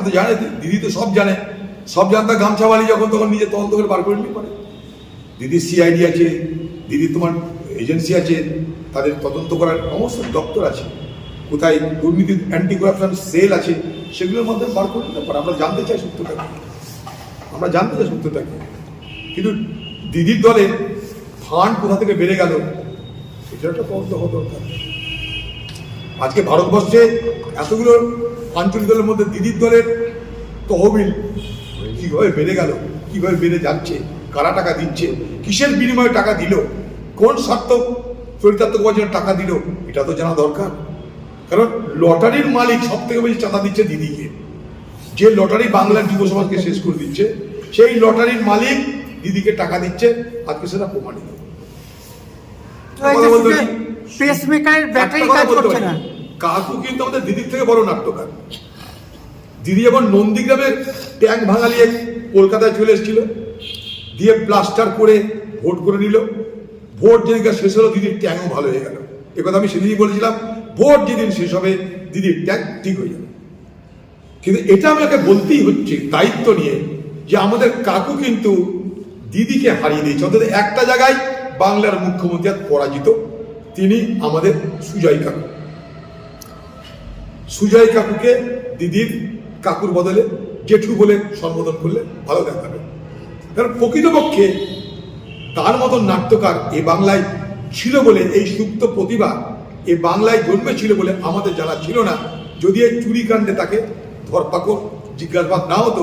আপনি তো জানেন দিদি তো সব জানে। সব জানতা গামছাওয়ালি যখন, তখন নিজে তদন্ত করে বার করে পারে দিদির সিআইডি আছে, দিদি তোমার এজেন্সি আছে, তাদের তদন্ত করার সমস্ত দপ্তর আছে। কোথায় দুর্নীতি অ্যান্টি করাপশন সেল আছে, সেগুলোর মাধ্যমে বার করে নিতে পারে। আমরা জানতে চাই সত্যটা আমরা জানতে চাই সত্যটা। কিন্তু দিদির দলের ফান্ড কোথা থেকে বেড়ে গেল এটা একটা তদন্ত হওয়া দরকার। আজকে ভারতবর্ষে এতগুলো আঞ্চলিক দলের মধ্যে দিদির দলের তহবিল কীভাবে বেড়ে গেল কীভাবে বেড়ে যাচ্ছে কারা টাকা দিচ্ছে কিসের বিনিময়ে টাকা দিল কোন স্বার্থ চরিতার্থক জন্য টাকা দিল এটা তো জানা দরকার। কারণ লটারির মালিক সব থেকে বেশি চাঁদা দিচ্ছে দিদিকে। যে লটারি বাংলার যুব সমাজকে শেষ করে দিচ্ছে সেই লটারির মালিক দিদিকে টাকা দিচ্ছে আজকে সেটা প্রমাণিত। কথা বলতে পারি? পেস মেকারের ব্যাটারি কাজ করছে না। কাকু কিন্তু আমাদের দিদির থেকে বড় নাট্যকার। দিদি যখন নন্দীগ্রামের ট্যাঙ্ক ভাঙালিয়ে কলকাতায় চলে এসেছিল, দিয়ে প্লাস্টার করে ভোট করে নিল। ভোট যেদিনকার শেষ হলো, দিদির ট্যাঙ্কও ভালো হয়ে গেল। কথা আমি সেদিনই বলেছিলাম, ভোট যেদিন শেষ হবে, দিদির ট্যাঙ্ক ঠিক হয়ে যাবে। কিন্তু এটা আমাকে বলতেই হচ্ছে, দায়িত্ব নিয়ে, যে আমাদের কাকু কিন্তু দিদিকে হারিয়ে দিয়েছে। অন্তত একটা জায়গায় বাংলার মুখ্যমন্ত্রী পরাজিত, তিনি আমাদের সুজয় কাকু। সুজয় কাকুকে দিদির কাকুর বদলে জেঠু বলে সম্বোধন করলে ভালো দেখাবে। কারণ প্রকৃতপক্ষে তার মতন নাট্যকার এ বাংলায় ছিল বলে এই সুপ্ত প্রতিভা এ বাংলায় জন্মেছিল বলে আমাদের জানা ছিল না। যদি এই চুরিকাণ্ডে তাকে ধরপাকড় জিজ্ঞাসাবাদ না হতো,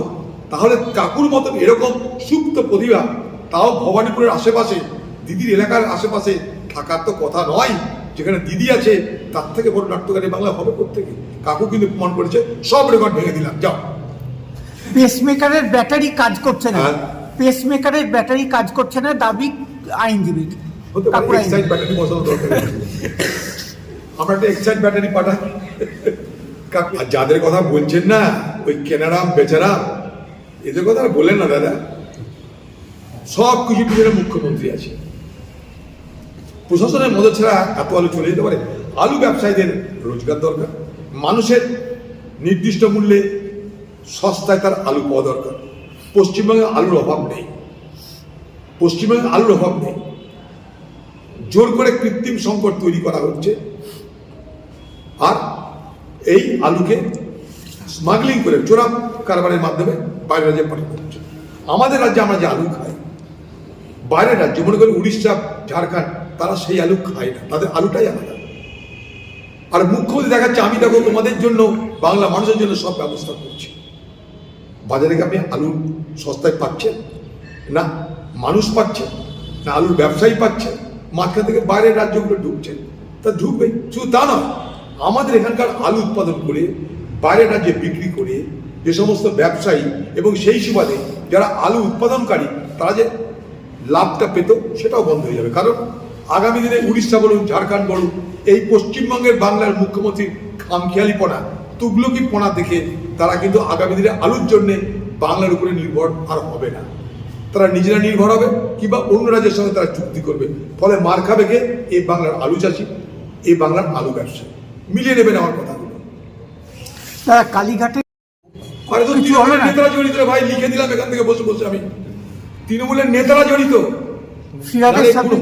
তাহলে কাকুর মতন এরকম সুপ্ত প্রতিভা তাও ভবানীপুরের আশেপাশে, দিদির এলাকার আশেপাশে থাকার তো কথা নয়। যেখানে দিদি আছে, তার থেকে বড় নাট্যকারী বাংলা হবে কোথেকে কাকু কিন্তু প্রমাণ করেছে সব রেকর্ড ভেঙে দিলাম যাও। পেস মেকারের ব্যাটারি কাজ করছে না। হ্যাঁ। পেস মেকারের ব্যাটারি কাজ করছে না দাবি আইনজীবী। ব্যাটারি বসানো দরকার আমরা একটা এক্সাইড ব্যাটারি পাঠাই। যাদের কথা বলছেন না ওই কেনারাম বেচারাম এদের কথা আর বলেন না দাদা। সব কিছু পিছনে মুখ্যমন্ত্রী আছে। প্রশাসনের মদত ছাড়া এত আলু চলে যেতে পারে? আলু ব্যবসায়ীদের রোজগার দরকার? মানুষের নির্দিষ্ট মূল্যে সস্তায় তার আলু পাওয়া দরকার। পশ্চিমবঙ্গে আলুর অভাব নেই। পশ্চিমবঙ্গে আলুর অভাব নেই। জোর করে কৃত্রিম সংকট তৈরি করা হচ্ছে। আর এই আলুকে স্মাগলিং করে চোরা কারবারের মাধ্যমে বাইরের রাজ্যে পাঠানো হচ্ছে। আমাদের রাজ্যে আমরা যে আলু খাই, বাইরের রাজ্যে, মনে করি উড়িষ্যা, ঝাড়খণ্ড, তারা সেই আলু খায় না। তাদের আলুটাই আলাদা। আর মুখ্যমন্ত্রী দেখাচ্ছে, আমি দেখো তোমাদের জন্য, বাংলা মানুষের জন্য সব ব্যবস্থা করছি। বাজারে কি আপনি আলু সস্তায় পাচ্ছেন? না, মানুষ পাচ্ছে না, আলুর ব্যবসায়ী পাচ্ছে মাঝখান থেকে বাইরের রাজ্যগুলো ঢুকছে। তা ঢুকবে? শুধু তা নয়, আমাদের এখানকার আলু উৎপাদন করে, বাইরের রাজ্যে বিক্রি করে, যে সমস্ত ব্যবসায়ী এবং সেই সুবাদে যারা আলু উৎপাদনকারী, তারা যে লাভটা পেত, সেটাও বন্ধ হয়ে যাবে। কারণ আগামী দিনে উড়িষ্যা বলুন ঝাড়খণ্ড বলুন এই পশ্চিমবঙ্গের বাংলার মুখ্যমন্ত্রীর খামখেয়ালিপনা তুগলকি পনা দেখে তারা কিন্তু আগামী দিনে আলুর জন্য বাংলার উপরে নির্ভর আর হবে না। তারা নিজেরা নির্ভর হবে কিংবা অন্য রাজ্যের সঙ্গে তারা চুক্তি করবে। ফলে মার খাবে কে? এই বাংলার আলু চাষি এই বাংলার আলু ব্যবসায়ী মিলিয়ে নেবেন আমার কথাগুলো। দাদা, কালীঘাটে তৃণমূলের না। নেতারা জড়িত ভাই লিখে দিলাম এখান থেকে বসে বসে আমি। তৃণমূলের নেতারা জড়িত।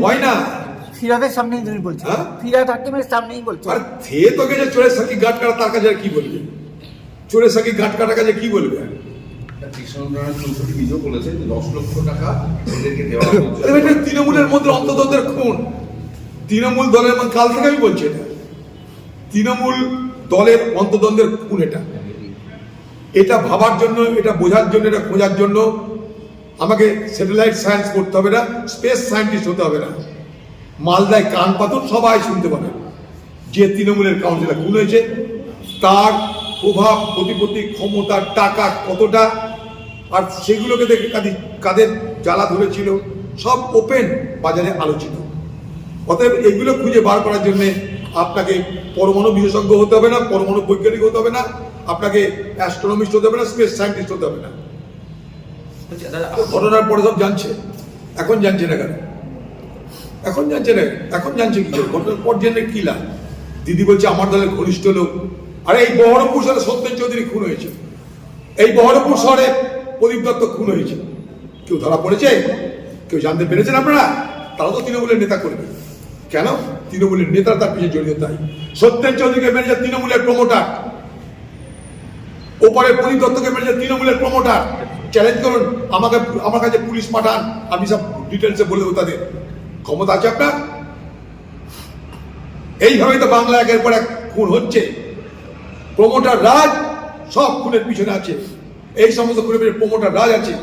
হয় না। ফিরাদের সামনেই তুমি বলছো। হ্যাঁ? ফিরাদ হাকিমের সামনেই বলছো। আর থে তোকে যে চোরের সাকি গাট কাটা তার কাছে আর কি বলবে? চোরের সাকি গাট কাটা কাছে কি বলবে? তৃণমূলের মধ্যে অন্তদ্বন্দ্বের খুন। তৃণমূল দলের কাল থেকে আমি বলছি এটা। তৃণমূল দলের অন্তদ্বন্দ্বের খুন এটা। এটা ভাবার জন্য এটা বোঝার জন্য এটা খোঁজার জন্য আমাকে স্যাটেলাইট সায়েন্স করতে হবে না স্পেস সায়েন্টিস্ট হতে হবে না। মালদায় কান পাথর সবাই শুনতে পাবে। যে তৃণমূলের কাউন্সিলর খুন হয়েছে তার প্রভাব প্রতিপত্তি ক্ষমতা টাকা কতটা আর সেগুলোকে দেখে কাদের কাদের জ্বালা ধরেছিল সব ওপেন বাজারে আলোচিত। অতএব এগুলো খুঁজে বার করার জন্যে আপনাকে পরমাণু বিশেষজ্ঞ হতে হবে না পরমাণু বৈজ্ঞানিক হতে হবে না আপনাকে অ্যাস্ট্রোনমিস্ট হতে হবে না স্পেস সায়েন্টিস্ট হতে হবে না। আচ্ছা, ঘটনার পরে সব জানছে। এখন জানছে না কেন? এখন জানছে না, এখন জানছে কি? ঘটনার পর জেনে কি লাভ? দিদি বলছে, আমার দলের ঘনিষ্ঠ লোক। আরে, এই বহরমপুর সাথে সত্যেন চৌধুরী খুন হয়েছে। এই বহরমপুর শহরে প্রদীপ দত্ত খুন হয়েছে। কেউ ধরা পড়েছে? কেউ জানতে পেরেছেন আপনারা? তারা তো তৃণমূলের নেতা করবে কেন? তৃণমূলের নেতারা তার পিছিয়ে জড়িত তাই। সত্যেন চৌধুরীকে মেরেছে তৃণমূলের প্রমোটার ওপারে প্রদীপ দত্তকে মেরেছে তৃণমূলের প্রমোটার চ্যালেঞ্জ করুন, আমাকে আমার কাছে পুলিশ পাঠান, আমি সব ডিটেলসে বলে দেবো তাদের। ক্ষমতা আছে আপনার? এইভাবেই তো বাংলা একের পর এক খুন হচ্ছে। প্রমোটার রাজ সব খুনের পিছনে আছে। এই সমস্ত খুনের পিছনে প্রমোটার রাজ আছে।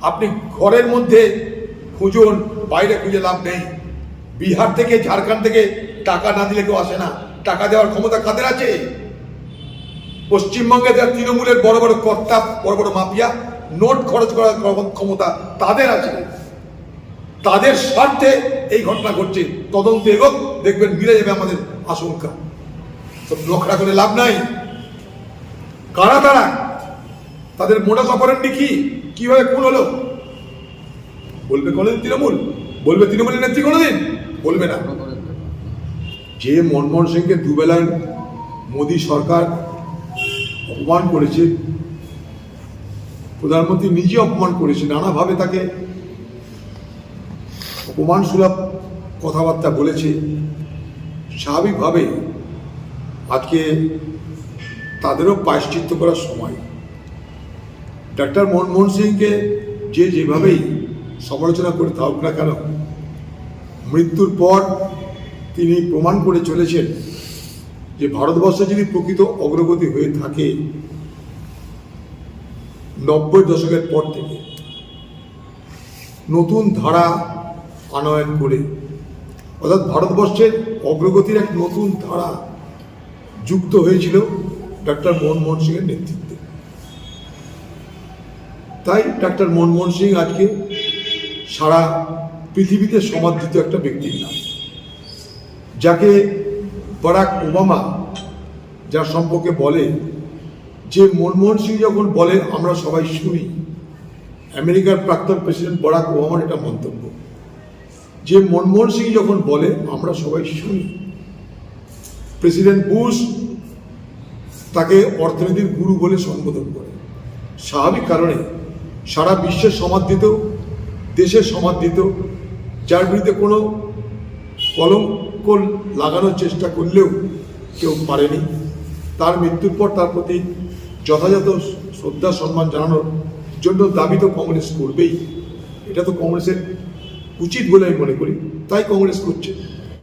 আপনি ঘরের মধ্যে খুঁজুন, বাইরে খুঁজে লাভ নেই। বিহার থেকে, ঝাড়খণ্ড থেকে টাকা না দিলে কেউ আসে না। টাকা দেওয়ার ক্ষমতা কাদের আছে? পশ্চিমবঙ্গে যারা তৃণমূলের বড় বড় কর্তা, বড় বড় মাফিয়া, নোট খরচ করার ক্ষমতা তাদের আছে। তাদের স্বার্থে এই ঘটনা ঘটছে। তদন্ত এগোক, দেখবেন মিলে যাবে আমাদের আশঙ্কা। সব লক্ষা করে লাভ নাই। কারা তারা? তাদের মোটা অপারেন্ডি কি? কীভাবে খুন হলো? বলবে কোনোদিন তৃণমূল? বলবে তৃণমূলের নেত্রী কোনোদিন? বলবে না। যে মনমোহন সিংকে দুবেলার মোদী সরকার অপমান করেছে, প্রধানমন্ত্রী নিজে অপমান করেছে, নানাভাবে তাকে অপমান সুলভ কথাবার্তা বলেছে স্বাভাবিকভাবে আজকে তাদেরও পায়শ্চিত্ত করার সময়। ডাক্তার মনমোহন সিংকে যে যেভাবেই সমালোচনা করে থাকুক না কেন, মৃত্যুর পর তিনি প্রমাণ করে চলেছেন যে ভারতবর্ষে যদি প্রকৃত অগ্রগতি হয়ে থাকে নব্বই দশকের পর থেকে, নতুন ধারা আনয়ন করে। অর্থাৎ ভারতবর্ষের অগ্রগতির এক নতুন ধারা যুক্ত হয়েছিল ডক্টর মনমোহন সিংয়ের নেতৃত্বে। তাই ডক্টর মনমোহন সিং আজকে সারা পৃথিবীতে সমাদৃত একটা ব্যক্তির নাম। যাকে বারাক ওবামা যার সম্পর্কে বলে যে মনমোহন সিং যখন বলে আমরা সবাই শুনি, আমেরিকার প্রাক্তন প্রেসিডেন্ট বরাক ওবামার এটা মন্তব্য। যে মনমোহন সিং যখন বলে, আমরা সবাই শুনি। প্রেসিডেন্ট বুশ তাকে অর্থনীতির গুরু বলে সম্বোধন করে। স্বাভাবিক কারণে সারা বিশ্বের সমাদৃত দেশের সমাদৃত যার বিরুদ্ধে কোনো কলঙ্ক লাগানোর চেষ্টা করলেও কেউ পারেনি। তার মৃত্যুর পর তার প্রতি যথাযথ শ্রদ্ধা, সম্মান জানানোর জন্য দাবি তো কংগ্রেস করবেই। এটা তো কংগ্রেসের উচিত বলে আমি মনে করি। তাই কংগ্রেস করছে।